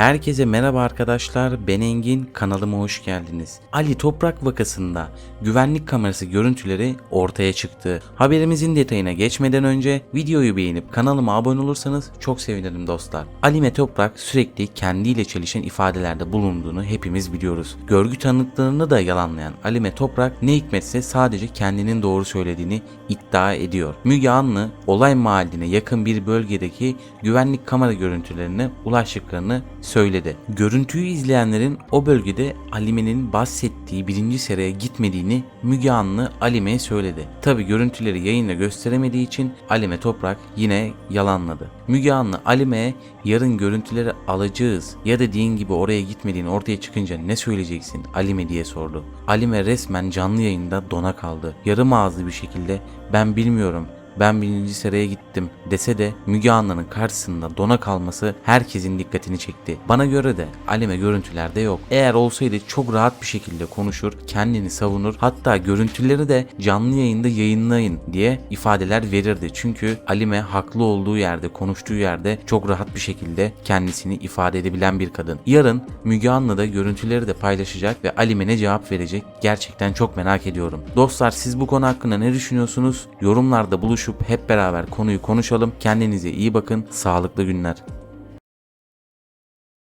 Herkese merhaba arkadaşlar. Ben Engin. Kanalıma hoş geldiniz. Ali Toprak vakasında güvenlik kamerası görüntüleri ortaya çıktı. Haberimizin detayına geçmeden önce videoyu beğenip kanalıma abone olursanız çok sevinirim dostlar. Ali Toprak sürekli kendiyle çelişen ifadelerde bulunduğunu hepimiz biliyoruz. Görgü tanıklarını da yalanlayan Ali Toprak ne hikmetse sadece kendinin doğru söylediğini iddia ediyor. Müge Anlı olay mahalline yakın bir bölgedeki güvenlik kamera görüntülerine ulaştıklarını söyledi. Görüntüyü izleyenlerin o bölgede Alime'nin bahsettiği birinci seraya gitmediğini Müge Anlı Alime'ye söyledi. Tabi görüntüleri yayında gösteremediği için Alime Toprak yine yalanladı. Müge Anlı Alime'ye yarın görüntüleri alacağız ya dediğin gibi oraya gitmediğin ortaya çıkınca ne söyleyeceksin Alime diye sordu. Alime resmen canlı yayında dona kaldı. Yarım ağızlı bir şekilde ben bilmiyorum ben birinci seraya gittim dese de Müge Anlı'nın karşısında dona kalması herkesin dikkatini çekti. Bana göre de Alime görüntülerde yok. Eğer olsaydı çok rahat bir şekilde konuşur, kendini savunur, hatta görüntüleri de canlı yayında yayınlayın diye ifadeler verirdi. Çünkü Alime haklı olduğu yerde, konuştuğu yerde çok rahat bir şekilde kendisini ifade edebilen bir kadın. Yarın Müge Anlı da görüntüleri de paylaşacak ve Alime ne cevap verecek gerçekten çok merak ediyorum. Dostlar siz bu konu hakkında ne düşünüyorsunuz? Yorumlarda buluşup hep beraber konuyu konuşalım. Kendinize iyi bakın. Sağlıklı günler.